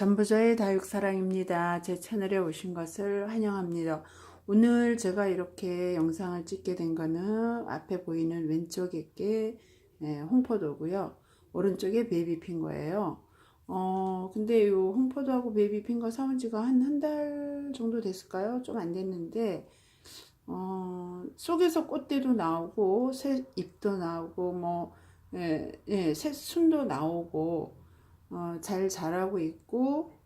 전부자의 다육사랑입니다. 제 채널에 오신 것을 환영합니다. 오늘 제가 이렇게 영상을 찍게 된 거는 앞에 보이는 왼쪽에 게 예, 홍포도고요. 오른쪽에 베이비핑거예요. 어, 근데 이 홍포도하고 베이비핑거 사온 지가 한 한 달 정도 됐을까요? 좀 안 됐는데, 어, 속에서 꽃대도 나오고, 새 잎도 나오고, 뭐, 예, 예, 새 순도 나오고, 어, 잘 자라고 있고,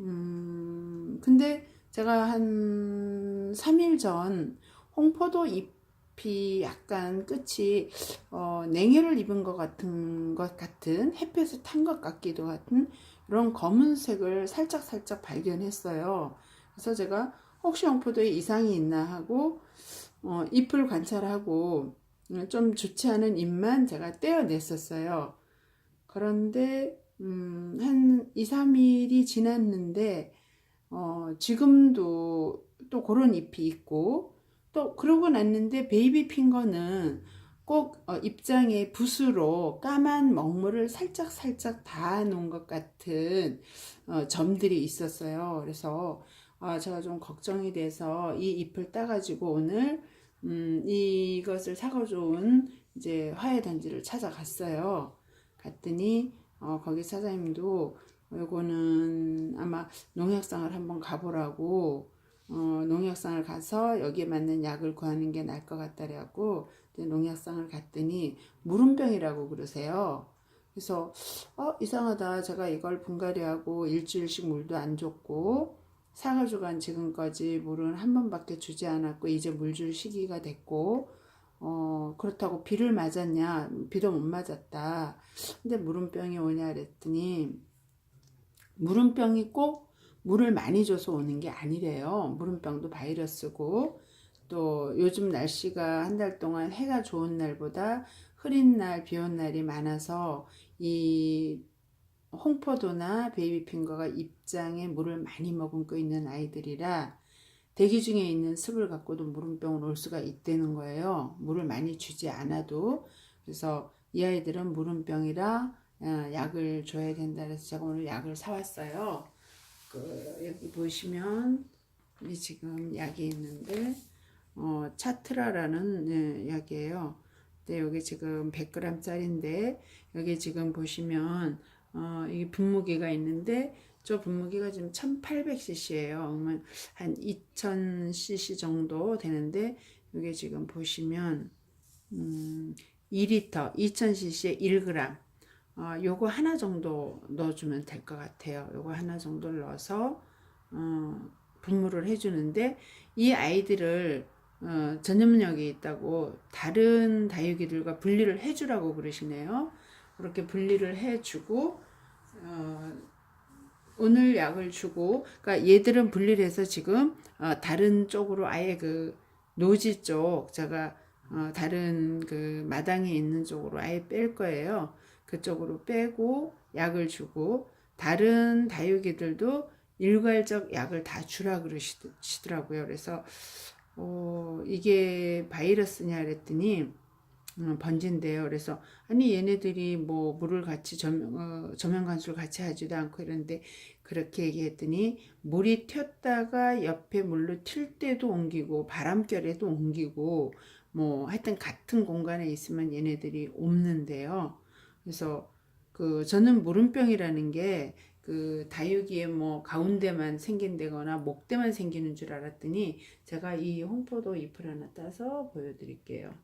음, 근데 제가 한 3일 전 홍포도 잎이 약간 끝이 어, 냉해를 입은 것 같은 것 같은 햇볕을 탄 것 같기도 같은 이런 검은색을 살짝 살짝 발견했어요. 그래서 제가 혹시 홍포도에 이상이 있나 하고 어, 잎을 관찰하고 좀 좋지 않은 잎만 제가 떼어냈었어요. 그런데 음, 한 2, 3일이 지났는데, 어, 지금도 또 그런 잎이 있고, 또 그러고 났는데 베이비 핑거는 꼭 어, 입장에 붓으로 까만 먹물을 살짝 살짝 닿아 놓은 것 같은 어, 점들이 있었어요. 그래서 아, 제가 좀 걱정이 돼서 이 잎을 따가지고 오늘 음, 이것을 사가져 온 이제 화훼단지를 찾아갔어요. 갔더니 어, 거기 사장님도 요거는 아마 농약상을 한번 가보라고 어, 농약상을 가서 여기에 맞는 약을 구하는 게 나을 것 같다 그래갖고 농약상을 갔더니 무름병이라고 그러세요. 그래서 어 이상하다 제가 이걸 분갈이하고 일주일씩 물도 안 줬고 사과주간 지금까지 물은 한 번밖에 주지 않았고 이제 물 줄 시기가 됐고 어, 그렇다고 비를 맞았냐? 비도 못 맞았다. 근데 물음병이 오냐 그랬더니, 물음병이 꼭 물을 많이 줘서 오는 게 아니래요. 물음병도 바이러스고, 또 요즘 날씨가 한 달 동안 해가 좋은 날보다 흐린 날, 비 온 날이 많아서 이 홍포도나 베이비핑거가 입장에 물을 많이 머금고 있는 아이들이라 대기 중에 있는 습을 갖고도 물음병을 올 수가 있다는 거예요. 물을 많이 주지 않아도. 그래서 이 아이들은 물음병이라 어, 약을 줘야 된다 그래서 제가 오늘 약을 사왔어요. 그 여기 보시면 이 지금 약이 있는데 어, 차트라라는 네, 약이에요. 근데 여기 지금 100g짜리인데 여기 지금 보시면 어, 이 분무기가 있는데 저 분무기가 지금 1800cc예요. 그러면 한 2000cc 정도 되는데 이게 지금 보시면 음, 2리터 2000cc에 1g 어, 요거 하나 정도 넣어주면 될 것 같아요. 요거 하나 정도를 넣어서 어, 분무를 해주는데 이 아이들을 어, 전염력이 있다고 다른 다육이들과 분리를 해주라고 그러시네요. 그렇게 분리를 해주고 어, 오늘 약을 주고, 그러니까 얘들은 분리를 해서 지금 어, 다른 쪽으로 아예 그 노지 쪽 제가 어, 다른 그 마당에 있는 쪽으로 아예 뺄 거예요. 그쪽으로 빼고 약을 주고 다른 다육이들도 일괄적 약을 다 주라 그러시더라고요. 그래서 어, 이게 바이러스냐 그랬더니 음, 번진대요. 그래서 아니 얘네들이 뭐 물을 같이 점, 어, 저면 관수를 같이 하지도 않고 이런데 그렇게 얘기했더니 물이 튀었다가 옆에 물로 튈 때도 옮기고 바람결에도 옮기고 뭐 하여튼 같은 공간에 있으면 얘네들이 옮는데요. 그래서 그 저는 물음병이라는 게 그 다육이의 뭐 가운데만 생긴다거나 목대만 생기는 줄 알았더니 제가 이 홍포도 잎을 하나 따서 보여드릴게요.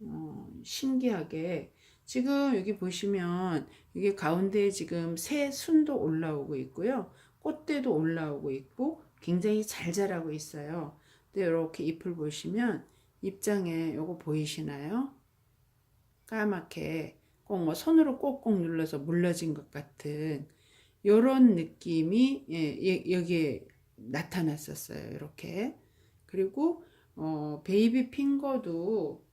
어, 신기하게 지금 여기 보시면 이게 가운데에 지금 새 순도 올라오고 있고요. 꽃대도 올라오고 있고 굉장히 잘 자라고 있어요. 근데 이렇게 잎을 보시면 입장에 요거 보이시나요? 까맣게 꼭 뭐 손으로 꼭꼭 눌러서 물러진 것 같은 요런 느낌이 예, 여기에 나타났었어요. 이렇게. 그리고 어, 베이비 핑거도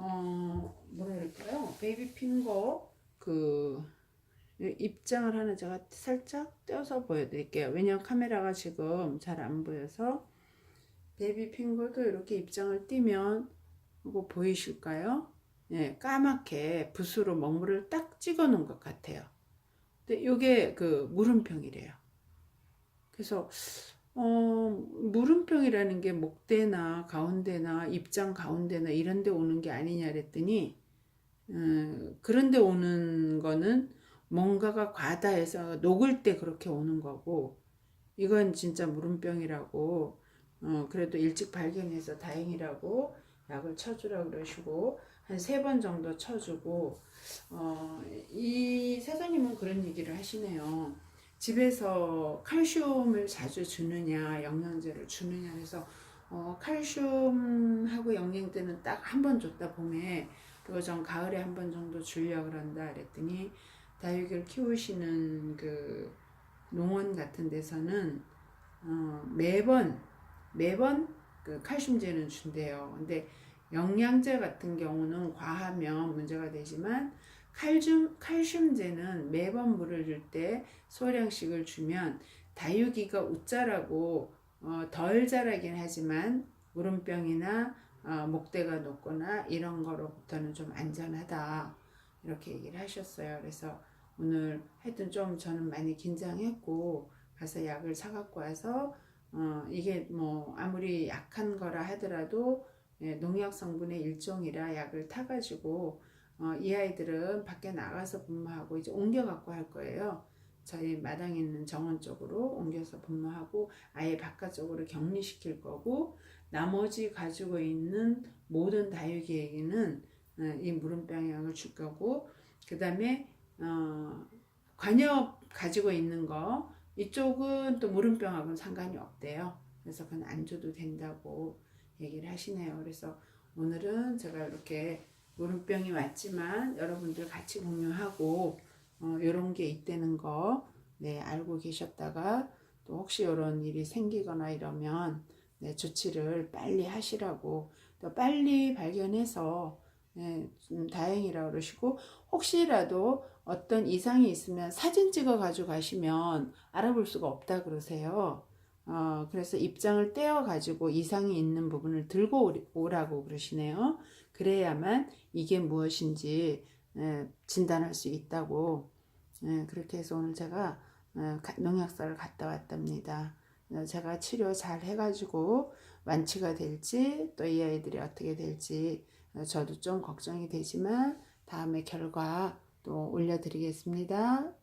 어, 뭐라 그럴까요? 베이비 핑거 그 입장을 하나 제가 살짝 떼어서 보여드릴게요. 왜냐면 카메라가 지금 잘 안 보여서 베이비 핑거도 이렇게 입장을 띄면 이거 보이실까요? 예, 까맣게 붓으로 먹물을 딱 찍어 놓은 것 같아요. 근데 이게 그 물음병이래요. 그래서 어, 물음병이라는 게 목대나 가운데나 입장 가운데나 이런 데 오는 게 아니냐 그랬더니 음, 그런 데 오는 거는 뭔가가 과다해서 녹을 때 그렇게 오는 거고 이건 진짜 물음병이라고 어, 그래도 일찍 발견해서 다행이라고 약을 쳐주라고 그러시고 한 세 번 정도 쳐주고 어, 이 사장님은 그런 얘기를 하시네요. 집에서 칼슘을 자주 주느냐 영양제를 주느냐 해서 어, 칼슘하고 영양제는 딱 한 번 줬다 봄에 그리고 전 가을에 한 번 정도 주려고 그런다 그랬더니 다육이를 키우시는 그 농원 같은 데서는 어, 매번 매번 그 칼슘제는 준대요. 근데 영양제 같은 경우는 과하면 문제가 되지만 칼슘 칼슘제는 매번 물을 줄 때 소량씩을 주면 다육이가 웃자라고 어, 덜 자라긴 하지만 물음병이나 어, 목대가 높거나 이런 거로부터는 좀 안전하다 이렇게 얘기를 하셨어요. 그래서 오늘 하여튼 좀 저는 많이 긴장했고 가서 약을 사갖고 와서 어, 이게 뭐 아무리 약한 거라 하더라도 예, 농약 성분의 일종이라 약을 타가지고 어, 이 아이들은 밖에 나가서 분무하고 이제 옮겨 갖고 할 거예요. 저희 마당에 있는 정원 쪽으로 옮겨서 분무하고 아예 바깥쪽으로 격리시킬 거고 나머지 가지고 있는 모든 다육이에게는 어, 이 물음병약을 줄 거고 그 다음에 어, 관엽 가지고 있는 거 이쪽은 또 물음병하고는 상관이 없대요. 그래서 그건 안 줘도 된다고 얘기를 하시네요. 그래서 오늘은 제가 이렇게 물음병이 왔지만 여러분들 같이 공유하고 어, 이런 게 있다는 거 네, 알고 계셨다가 또 혹시 이런 일이 생기거나 이러면 네, 조치를 빨리 하시라고 또 빨리 발견해서 네, 좀 다행이라고 그러시고 혹시라도 어떤 이상이 있으면 사진 찍어 가지고 가시면 알아볼 수가 없다 그러세요. 어, 그래서 입장을 떼어 가지고 이상이 있는 부분을 들고 오라고 그러시네요. 그래야만 이게 무엇인지 예, 진단할 수 있다고 예, 그렇게 해서 오늘 제가 어, 가- 농약사를 갔다 왔답니다. 어, 제가 치료 잘 해가지고 완치가 될지 또 이 아이들이 어떻게 될지 어, 저도 좀 걱정이 되지만 다음에 결과 또 올려드리겠습니다.